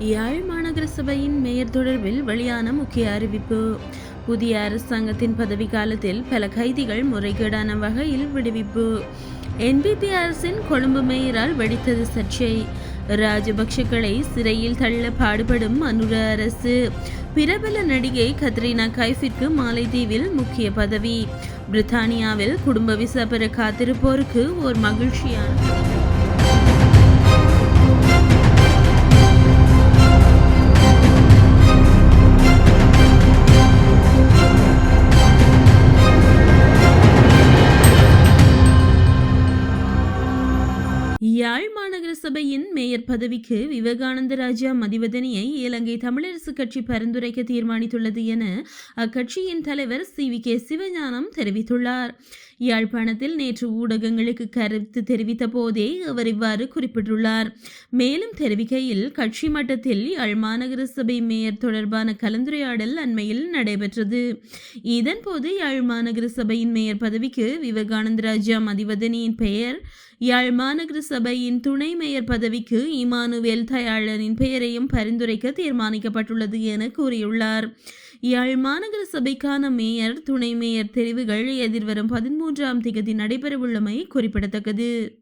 யாழ் மாநகர சபையின் மேயர் தொடர்பில் வெளியான முக்கிய அறிவிப்பு. புதிய அரசாங்கத்தின் பதவி காலத்தில் பல கைதிகள் முறைகேடான வகையில் விடுவிப்பு. என்பிபி அரசின் கொழும்பு மேயரால் வெடித்தது சர்ச்சை. ராஜபக்ஷக்களை சிறையில் தள்ள பாடுபடும் அனுர அரசு. பிரபல நடிகை கத்ரீனா கைஃபிற்கு மாலைதீவில் முக்கிய பதவி. பிரித்தானியாவில் குடும்ப விசா பெற காத்திருப்போருக்கு ஓர் மகிழ்ச்சியான யாழ் மாநகர சபையின் மேயர் பதவிக்கு விவேகானந்த ராஜா மதிவதனியை இலங்கை தமிழரசு கட்சி பரிந்துரைக்க தீர்மானித்துள்ளது என அக்கட்சியின் தலைவர் சி வி கே சிவஞானம் தெரிவித்துள்ளார். யாழ்ப்பாணத்தில் நேற்று ஊடகங்களுக்கு கருத்து தெரிவித்த போதே அவர் இவ்வாறு குறிப்பிட்டுள்ளார். மேலும் தெரிவிக்கையில் கட்சி மட்டத்தில் யாழ் மாநகர சபை மேயர் தொடர்பான கலந்துரையாடல் அண்மையில் நடைபெற்றது. இதன்போது யாழ் மாநகர சபையின் மேயர் பதவிக்கு விவேகானந்த ராஜா மதிவதனியின் பெயர் யாழ் மாநகர சபையின் துணை மேயர் பதவிக்கு இமானுவேல் தயாளனின் பெயரையும் பரிந்துரைக்க தீர்மானிக்கப்பட்டுள்ளது என கூறியுள்ளார். யாழ் மாநகர சபைக்கான மேயர் துணை மேயர் தெரிவுகள் எதிர்வரும் பதிமூன்றாம் திகதி நடைபெறவுள்ளமை குறிப்பிடத்தக்கது.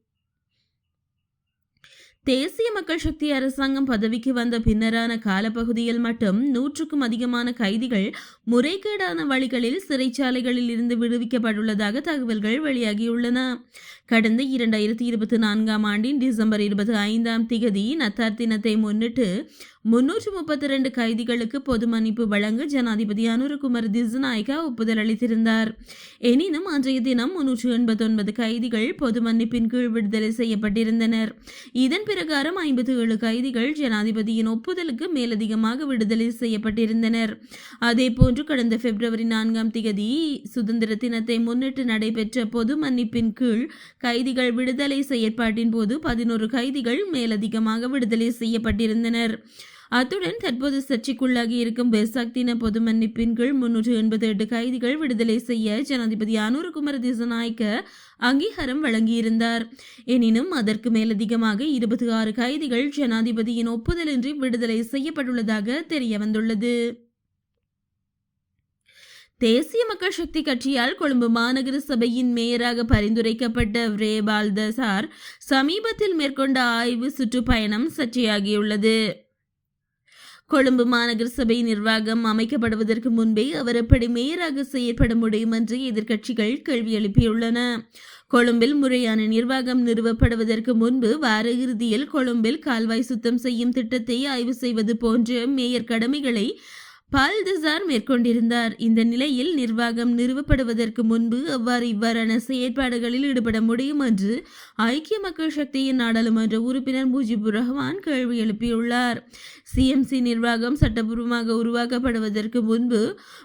தேசிய மக்கள் சக்தி அரசாங்கம் பதவிக்கு வந்த பின்னரான காலப்பகுதியில் மட்டும் நூற்றுக்கும் அதிகமான கைதிகள் முறைகேடான வழிகளில் சிறைச்சாலைகளில் இருந்து விடுவிக்கப்பட்டுள்ளதாக தகவல்கள் வெளியாகியுள்ளன. கடந்த இரண்டாயிரத்தி இருபத்தி நான்காம் ஆண்டின் டிசம்பர் இருபத்தி ஐந்தாம் திகதி நத்தார் தினத்தை முன்னிட்டு முன்னூற்று முப்பத்தி ரெண்டு கைதிகளுக்கு பொது மன்னிப்பு வழங்க ஜனாதிபதி அனுரகுமார் திசுநாயக்கா ஒப்புதல் அளித்திருந்தார். எனினும் அன்றைய தினம் முன்னூற்று எண்பத்தி ஒன்பது கைதிகள் பொது மன்னிப்பின் கீழ் விடுதலை செய்யப்பட்டிருந்தனர். இதன் பிரகாரம் ஐம்பத்தி ஏழு கைதிகள் ஜனாதிபதியின் ஒப்புதலுக்கு மேலதிகமாக விடுதலை செய்யப்பட்டிருந்தனர். அதேபோன்று கடந்த பிப்ரவரி நான்காம் திகதி சுதந்திர தினத்தை முன்னிட்டு நடைபெற்ற பொது மன்னிப்பின் கீழ் கைதிகள் விடுதலை செயற்பாட்டின் போது பதினோரு கைதிகள் மேலதிகமாக விடுதலை செய்யப்பட்டிருந்தனர். அத்துடன் தற்போது சர்ச்சைக்குள்ளாகி இருக்கும் பெர்சாக் தின பொது மன்னிப்பின் கீழ் முன்னூற்று எண்பத்தி எட்டு கைதிகள் விடுதலை செய்ய ஜனாதிபதி அனுரகுமார திசநாயக்க அங்கீகாரம் வழங்கியிருந்தார். எனினும் அதற்கு மேலதிகமாக இருபத்தி ஆறு கைதிகள் ஜனாதிபதியின் ஒப்புதலின்றி விடுதலை செய்யப்பட்டுள்ளதாக தெரிய வந்துள்ளது தேசிய மக்கள் சக்தி கட்சியால் கொழும்பு மாநகர சபையின் மேயராக பரிந்துரைக்கப்பட்ட ரேபால் தசார் சமீபத்தில் மேற்கொண்ட ஆய்வு சுற்றுப்பயணம் சர்ச்சையாகியுள்ளது. கொழும்பு மாநகர சபை நிர்வாகம் அமைக்கப்படுவதற்கு முன்பே அவர் எப்படி மேயராக செயற்பட முடியும் என்று எதிர்க்கட்சிகள் கேள்வி எழுப்பியுள்ளன. கொழும்பில் முறையான நிர்வாகம் நிறுவப்படுவதற்கு முன்பு வார இறுதியில் கொழும்பில் கால்வாய் சுத்தம் செய்யும் திட்டத்தை ஆய்வு செய்வது போன்ற மேயர் கடமைகளை பால்தசார் மேற்கொண்டிருந்தார். இந்த நிலையில் நிர்வாகம் நிறுவப்படுவதற்கு முன்பு அவ்வாறு இவ்வாறான செயற்பாடுகளில் ஈடுபட முடியும் என்று ஐக்கிய மக்கள் சக்தியின் நாடாளுமன்ற உறுப்பினர் முஜிபுர் ரஹ்மான் கேள்வி எழுப்பியுள்ளார். சிஎம்சி நிர்வாகம் சட்டபூர்வமாக உருவாக்கப்படுவதற்கு முன்பு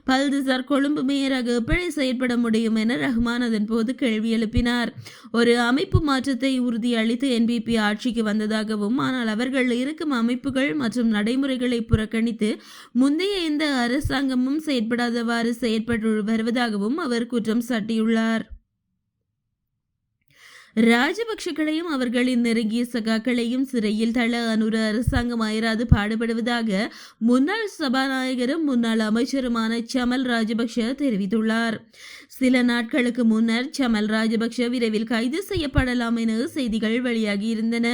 பல்தசார் கொழும்பு மேயராக எப்படி செயற்பட முடியும் என ரஹ்மான் அதன் போது கேள்வி எழுப்பினார். ஒரு அமைப்பு மாற்றத்தை உறுதியளித்து என்பிபி ஆட்சிக்கு வந்ததாகவும் ஆனால் அவர்கள் இருக்கும் அமைப்புகள் மற்றும் நடைமுறைகளை புறக்கணித்து முந்தைய எந்த அரசாங்கமும் செயற்படாதவாறு செயற்பட்டு வருவதாகவும் அவர் குற்றம் சாட்டியுள்ளார். ராஜபக்ஷக்களையும் அவர்களின் நெருங்கிய சகாக்களையும் சிறையில் தள்ள அனுர அரசாங்கம் அயராது பாடுபடுவதாக முன்னாள் சபாநாயகரும் முன்னாள் அமைச்சருமான சமல் ராஜபக்ஷ தெரிவித்துள்ளார். சில நாட்களுக்கு முன்னர் சமல் ராஜபக்ஷ விரைவில் கைது செய்யப்படலாம் என செய்திகள் வெளியாகியிருந்தன.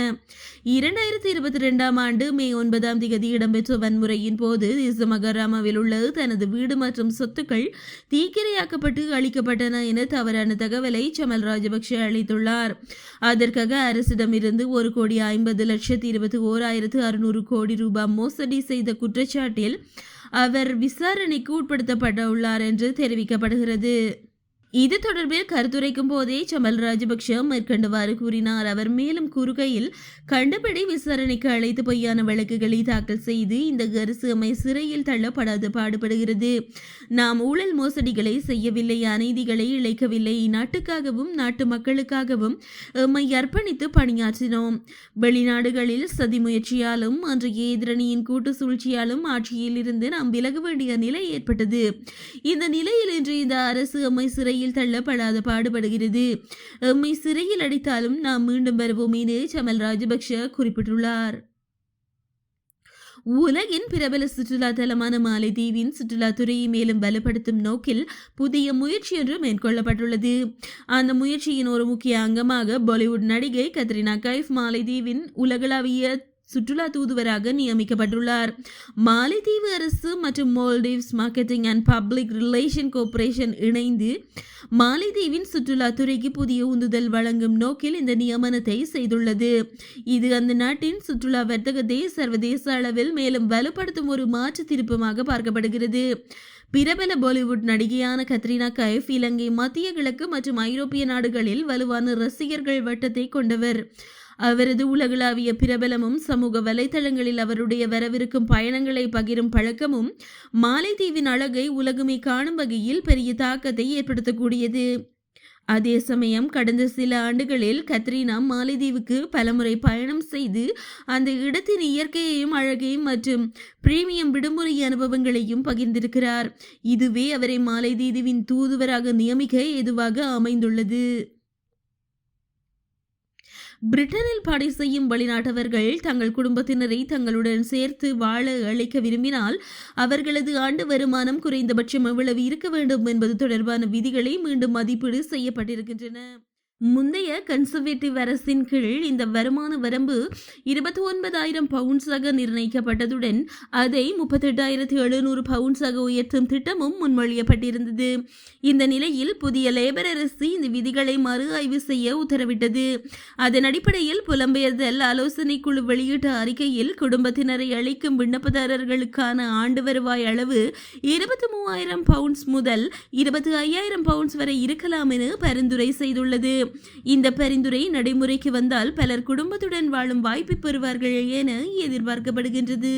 இரண்டாயிரத்தி இருபத்தி ரெண்டாம் ஆண்டு மே ஒன்பதாம் தேதி இடம்பெற்ற வன்முறையின் போது இசமகராமாவில் உள்ள தனது வீடு மற்றும் சொத்துக்கள் தீக்கிரையாக்கப்பட்டு அளிக்கப்பட்டன என தவறான தகவலை சமல் ராஜபக்ஷ அளித்துள்ளார். அதற்காக அரசிடமிருந்து ஒரு கோடி ஐம்பது லட்சத்தி இருபத்தி ஓராயிரத்து அறுநூறு கோடி ரூபாய் மோசடி செய்த குற்றச்சாட்டில் அவர் விசாரணைக்கு உட்படுத்தப்பட உள்ளார் என்று தெரிவிக்கப்படுகிறது. இது தொடர்பில் கருத்துரைக்கும் போதே சமல் ராஜபக்ஷ மேற்கண்டவாறு கூறினார். அவர் மேலும் கூறுகையில் கண்டபடி விசாரணைக்கு அழைத்து பொய்யான வழக்குகளை தாக்கல் செய்து இந்த அரசு அமை சிறையில் தள்ளப்படாது பாடுபடுகிறது. நாம் ஊழல் மோசடிகளை செய்யவில்லை அநீதிகளை இழைக்கவில்லை. நாட்டுக்காகவும் நாட்டு மக்களுக்காகவும் எம்மை அர்ப்பணித்து பணியாற்றினோம். வெளிநாடுகளில் சதி முயற்சியாலும் அன்றைய எதிரணியின் கூட்டு சூழ்ச்சியாலும் ஆட்சியில் இருந்து நாம் விலக வேண்டிய நிலை ஏற்பட்டது. இந்த நிலையில் இன்று இந்த அரசு எம்மை சிறையில் தள்ளப்படாத பாடுபடுகிறது. எம்மை சிறையில் அடித்தாலும் நாம் மீண்டும் வருவோம் என சமல் ராஜபக்ஷ குறிப்பிட்டுள்ளார். உலகின் பிரபல சுற்றுலா தலமான மாலைதீவின் சுற்றுலாத்துறையை மேலும் பலப்படுத்தும் நோக்கில் புதிய முயற்சி ஒன்று மேற்கொள்ளப்பட்டுள்ளது. அந்த முயற்சியின் ஒரு முக்கிய அங்கமாக பாலிவுட் நடிகை கத்ரினா கைஃப் மாலைதீவின் உலகளாவிய சுற்றுலா தூதுவராக நியமிக்கப்பட்டுள்ளார். மாலைதீவு அரசு மற்றும் Maldives marketing and public relation corporation இணைந்து மாலைதீவின் சுற்றுலாத்துறைக்கு புதிய உந்துதல் வழங்கும் நோக்கில் இந்த நியமனத்தை செய்துள்ளது. இது அந்த நாட்டின் சுற்றுலா வர்த்தகத்தை சர்வதேச அளவில் மேலும் வலுப்படுத்தும் ஒரு மாற்று திருப்பமாக பார்க்கப்படுகிறது. பிரபல பாலிவுட் நடிகையான கத்ரினா கைஃப் இலங்கை மத்திய கிழக்கு மற்றும் ஐரோப்பிய நாடுகளில் வலுவான ரசிகர்கள் வட்டத்தை கொண்டவர். அவரது உலகளாவிய பிரபலமும் சமூக வலைதளங்களில் அவருடைய வரவிருக்கும் பயணங்களை பகிரும் பழக்கமும் மாலைதீவின் அழகை உலகமே காணும் வகையில் பெரிய தாக்கத்தை ஏற்படுத்தக்கூடியது. அதே சமயம் கடந்த சில ஆண்டுகளில் கத்ரீனா மாலைதீவுக்கு பலமுறை பயணம் செய்து அந்த இடத்தின் இயற்கையையும் அழகையும் மற்றும் பிரீமியம் விடுமுறை அனுபவங்களையும் பகிர்ந்திருக்கிறார். இதுவே அவரை மாலைதீவின் தூதுவராக நியமிக்க ஏதுவாக அமைந்துள்ளது. பிரிட்டனில் படை செய்யும் வெளிநாட்டவர்கள் தங்கள் குடும்பத்தினரை தங்களுடன் சேர்த்து வாழ அழைக்க விரும்பினால் அவர்களது ஆண்டு வருமானம் குறைந்தபட்சம் எவ்வளவு இருக்க வேண்டும் என்பது தொடர்பான விதிகளை மீண்டும் மதிப்பீடு செய்யப்பட்டிருக்கின்றன. முந்தைய கன்சர்வேட்டிவ் அரசின் கீழ் இந்த வருமான வரம்பு இருபத்தி ஒன்பதாயிரம் பவுண்ட்ஸாக நிர்ணயிக்கப்பட்டதுடன் அதை முப்பத்தெட்டாயிரத்தி எழுநூறு பவுண்ட்ஸாக உயர்த்தும் திட்டமும் முன்மொழியப்பட்டிருந்தது. இந்த நிலையில் புதிய லேபர் அரசு இந்த விதிகளை மறு ஆய்வு செய்ய உத்தரவிட்டது. அதன் அடிப்படையில் புலம்பெயர்தல் ஆலோசனை குழு வெளியிட்ட அறிக்கையில் குடும்பத்தினரை அளிக்கும் விண்ணப்பதாரர்களுக்கான ஆண்டு வருவாய் அளவு இருபத்தி மூவாயிரம் பவுண்ட்ஸ் முதல் இருபத்தி ஐயாயிரம் பவுண்ட்ஸ் வரை இருக்கலாம் என பரிந்துரை செய்துள்ளது. இந்த பரிந்துரை நடைமுறைக்கு வந்தால் பலர் குடும்பத்துடன் வாழும் வாய்ப்பை பெறுவார்கள் என எதிர்பார்க்கப்படுகின்றது.